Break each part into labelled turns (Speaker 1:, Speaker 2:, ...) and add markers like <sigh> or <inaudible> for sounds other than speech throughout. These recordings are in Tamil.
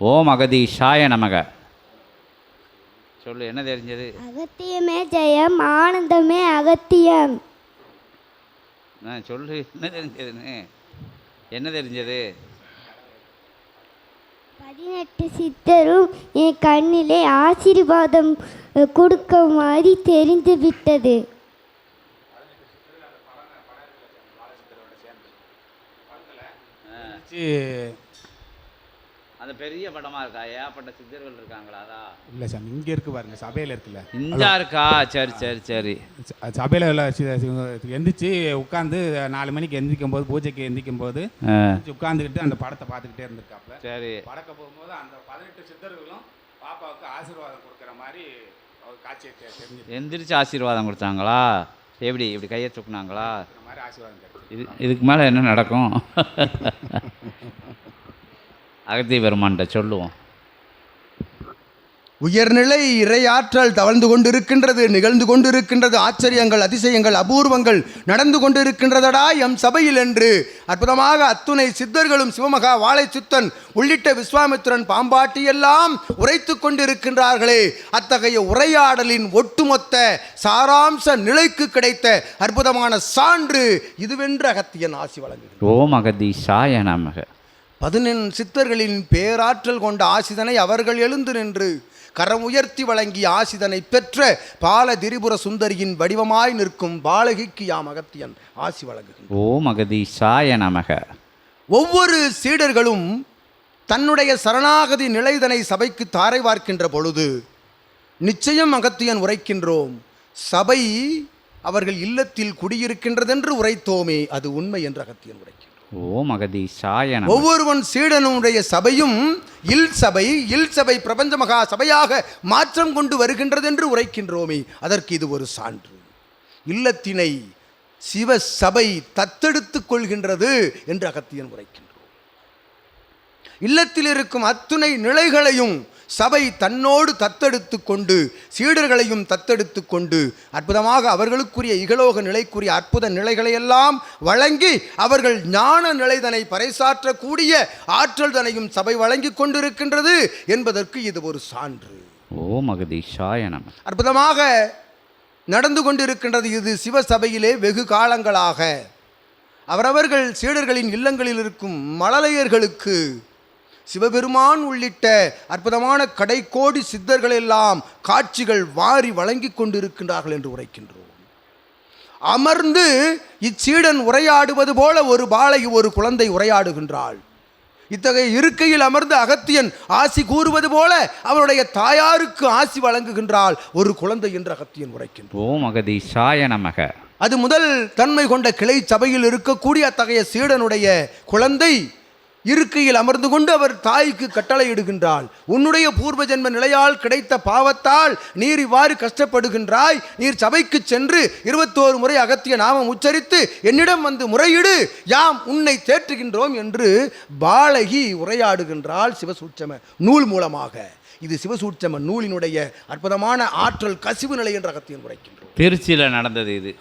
Speaker 1: ஓம் அகதீஷாய நமக. சொல்லு என்ன தெரிஞ்சது?
Speaker 2: அகத்தியமே ஜெயம் ஆனந்தமே அகத்தியம்.
Speaker 1: ஆ சொல்லு என்ன தெரிஞ்சதுன்னு? என்ன தெரிஞ்சது?
Speaker 2: பதினெட்டு சித்தரும் என் கண்ணிலே ஆசீர்வாதம் அஹ், கொடுக்குமாறு தெரிந்து விட்டது.
Speaker 1: அந்த பெரிய படமா இருக்கா? ஏகப்பட்ட சித்தர்கள் இருக்காங்களா அதா?
Speaker 3: இல்லை சாமி இங்கே இருக்கு பாருங்க சபையில் இருக்குல்ல.
Speaker 1: இந்த இருக்கா? சரி சரி சரி.
Speaker 3: சபையில் எந்திரிச்சு உட்காந்து நாலு மணிக்கு எந்திரிக்கும் போது பூஜைக்கு எந்திரிக்கும் போது உட்காந்துக்கிட்டு அந்த படத்தை பார்த்துக்கிட்டே இருந்திருக்காப்ல.
Speaker 1: சரி.
Speaker 3: படக்க போகும்போது அந்த பதினெட்டு சித்தர்களும் பாப்பாவுக்கு ஆசீர்வாதம் கொடுக்குற மாதிரி அவர் காட்சியை தெ- தெரிஞ்சிருக்கிற
Speaker 1: எந்திரிச்சு ஆசீர்வாதம் கொடுத்தாங்களா? எப்படி இப்படி கையை தூக்குனாங்களா
Speaker 3: மாதிரி ஆசீர்வாதம் கிடைச்சு
Speaker 1: இது இதுக்கு மேலே என்ன நடக்கும்? <laughs> அகத்திய பெருமான்கிட்ட சொல்லுவோம்.
Speaker 4: உயர்நிலை இறையாற்றல் தவழ்ந்து கொண்டிருக்கின்றது நிகழ்ந்து கொண்டிருக்கின்றது ஆச்சரியங்கள் அதிசயங்கள் அபூர்வங்கள் நடந்து கொண்டிருக்கின்றதடா எம் சபையில் என்று அற்புதமாக அத்துணை சித்தர்களும் சிவமகா வாழைச்சுத்தன் உள்ளிட்ட விஸ்வாமித்திரன் பாம்பாட்டி எல்லாம் உரைத்து கொண்டிருக்கின்றார்களே. அத்தகைய உரையாடலின் ஒட்டுமொத்த சாராம்ச நிலைக்கு கிடைத்த அற்புதமான சான்று இதுவென்று அகத்தியன் ஆசி வழங்குகிறார்
Speaker 1: ஓம் அகதீஷாய நமக.
Speaker 4: பதினெண் சித்தர்களின் பேராற்றல் கொண்ட ஆசிதனை அவர்கள் எழுந்து நின்று கரம் உயர்த்தி வழங்கிய ஆசிதனை பெற்ற பால திரிபுர சுந்தரியின் வடிவமாய் நிற்கும் பாலகிக்கு யாம் அகத்தியன் ஆசி வழங்குகின்றோம்.
Speaker 1: ஓம் அகதீஷாய நமக.
Speaker 4: ஒவ்வொரு சீடர்களும் தன்னுடைய சரணாகதி நிலைதனை சபைக்கு தாரை வார்க்கின்ற பொழுது நிச்சயம் அகத்தியன் உரைக்கின்றோம். சபை அவர்கள் இல்லத்தில் குடியிருக்கின்றதென்று உரைத்தோமே அது உண்மை என்று அகத்தியன் உரைக்கின்றோம்
Speaker 1: ஓம் அகதீஷாய சாயன
Speaker 4: ஒவ்வொருவன் சீடனுடைய சபையும் இல் சபை இல் சபை பிரபஞ்ச மகா சபையாக மாற்றம் கொண்டு வருகின்றது என்று உரைக்கின்றோமே. அதற்கு இது ஒரு சான்று. இல்லத்தினை சிவ சபை தத்தெடுத்துக் கொள்கின்றது என்று அகத்தியன் உரைக்கின்றோம் இல்லத்தில் இருக்கும் அத்துணை நிலைகளையும் சபை தன்னோடு தத்தெடுத்து கொண்டு சீடர்களையும் தத்தெடுத்து கொண்டு அற்புதமாக அவர்களுக்குரிய இகலோக நிலைக்குரிய அற்புத நிலைகளையெல்லாம் வழங்கி அவர்கள் ஞான நிலைதனை பறைசாற்றக்கூடிய ஆற்றல் தனையும் சபை வழங்கி கொண்டிருக்கின்றது என்பதற்கு இது ஒரு சான்று.
Speaker 1: ஓம் அகதீஷாய நமக
Speaker 4: அற்புதமாக நடந்து கொண்டிருக்கின்றது இது சிவசபையிலே வெகு காலங்களாக. அவரவர்கள் சீடர்களின் இல்லங்களில் இருக்கும் மழலையர்களுக்கு சிவபெருமான் உள்ளிட்ட அற்புதமான கடைக்கோடி சித்தர்கள் எல்லாம் காட்சிகள் வாரி வழங்கி கொண்டிருக்கின்றார்கள் என்று உரைக்கின்றோம். அமர்ந்து இச்சீடன் உரையாடுவது போல ஒரு பாலகி ஒரு குழந்தை உரையாடுகின்றாள். இத்தகைய இருக்கையில் அமர்ந்து அகத்தியன் ஆசி கூறுவது போல அவருடைய தாயாருக்கு ஆசி வழங்குகின்றாள் ஒரு குழந்தை என்று அகத்தியன் உரைக்கின்றான்.
Speaker 1: ஓம் அகதீஷாய நமக.
Speaker 4: அது முதல் தன்மை கொண்ட கிளை சபையில் இருக்கக்கூடிய அத்தகைய சீடனுடைய குழந்தை இருக்கையில் அமர்ந்து கொண்டு அவர் தாய்க்கு கட்டளையிடுகின்றாள். உன்னுடைய பூர்வ ஜென்ம நிலையால் கிடைத்த பாவத்தால் நீர் இவ்வாறு கஷ்டப்படுகின்றாய். நீர் சபைக்கு சென்று இருபத்தோரு முறை அகத்திய நாமம் உச்சரித்து என்னிடம் வந்து முறையிடு யாம் உன்னை தேற்றுகின்றோம் என்று பாலகி உரையாடுகின்றாள் சிவசூட்சம நூல் மூலமாக. இது சிவசூட்சம நூலினுடைய அற்புதமான ஆற்றல் கசிவு நிலை என்று அகத்தியன் உரைக்கின்றோம்
Speaker 1: திருச்சியில் நடந்தது இது.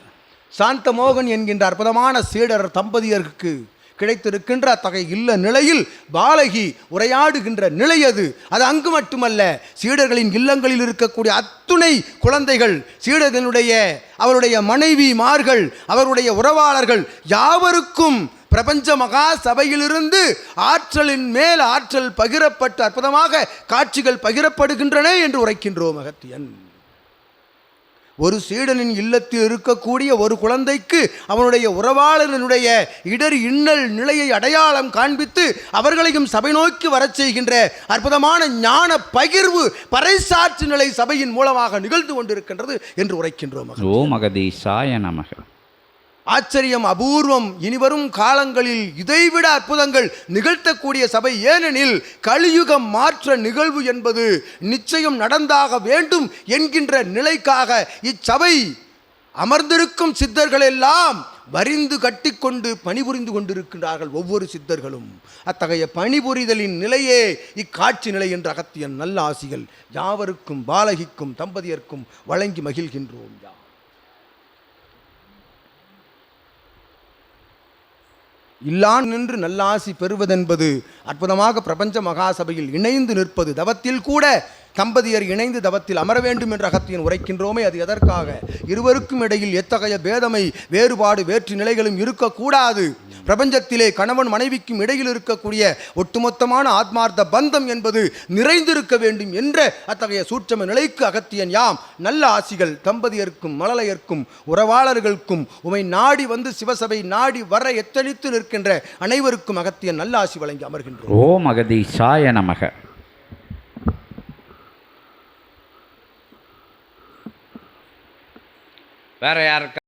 Speaker 4: சாந்தமோகன் என்கின்ற அற்புதமான சீடர் தம்பதியருக்கு கிடைத்திருக்கின்ற அத்தகைய இல்ல நிலையில் பாலகி உரையாடுகின்ற நிலை அது. அது அங்கு மட்டுமல்ல சீடர்களின் இல்லங்களில் இருக்கக்கூடிய அத்துணை குழந்தைகள் சீடர்களுடைய அவருடைய மனைவிமார்கள் அவருடைய உறவாளர்கள் யாவருக்கும் பிரபஞ்ச மகா சபையிலிருந்து ஆற்றலின் மேல் ஆற்றல் பகிரப்பட்டு அற்புதமாக காட்சிகள் பகிரப்படுகின்றன என்று உரைக்கின்றோம் மகத்தியன் ஒரு சீடனின் இல்லத்தில் இருக்கக்கூடிய ஒரு குழந்தைக்கு அவனுடைய உறவாளனுடைய இடர் இன்னல் நிலையை அடையாளம் காண்பித்து அவர்களையும் சபை நோக்கி வரச் செய்கின்ற அற்புதமான ஞான பகிர்வு பறைசாற்று நிலை சபையின் மூலமாக நிகழ்ந்து கொண்டிருக்கின்றது என்று உரைக்கின்றோம்
Speaker 1: ஓ மகதீசாய நமக.
Speaker 4: ஆச்சரியம் அபூர்வம். இனிவரும் காலங்களில் இதைவிட அற்புதங்கள் நிகழ்த்தக்கூடிய சபை ஏனெனில் கலியுகம் மாற்ற நிகழ்வு என்பது நிச்சயம் நடந்தாக வேண்டும் என்கின்ற நிலைக்காக இச்சபை அமர்ந்திருக்கும் சித்தர்கள் எல்லாம் வரிந்து கட்டிக்கொண்டு பணிபுரிந்து கொண்டிருக்கின்றார்கள் ஒவ்வொரு சித்தர்களும். அத்தகைய பணிபுரிதலின் நிலையே இக்காட்சி நிலை என்ற அகத்தியன் நல்ல ஆசிகள் யாவருக்கும் பாலகிக்கும் தம்பதியர்க்கும் வழங்கி மகிழ்கின்றோம். யா இல்லான் நின்று நல்லாசி பெறுவதென்பது அற்புதமாக பிரபஞ்ச மகாசபையில் இணைந்து நிற்பது. தவத்தில் கூட தம்பதியர் இணைந்து தவத்தில் அமர வேண்டும் என்ற அகத்தியன் உரைக்கின்றோமே அது எதற்காக? இருவருக்கும் இடையில் எத்தகைய பேதமை வேறுபாடு வேற்று நிலைகளும் இருக்கக்கூடாது. பிரபஞ்சத்திலே கணவன் மனைவிக்கும் இடையில் இருக்கக்கூடிய ஒட்டுமொத்தமான ஆத்மார்த்த பந்தம் என்பது நிறைந்திருக்க வேண்டும் என்ற அத்தகைய சூட்சம நிலைக்கு அகத்தியன் யாம் நல்ல ஆசிகள் தம்பதியருக்கும் மழலையர்க்கும் உறவாளர்களுக்கும் உமை நாடி வந்து சிவசபை நாடி வர எத்தனித்து நிற்கின்ற அனைவருக்கும் அகத்தியன் நல்ல ஆசி வழங்கி அமர்கின்றோம்.
Speaker 1: ஓம் அகதீஷாய நமக. வேற யாருக்கு?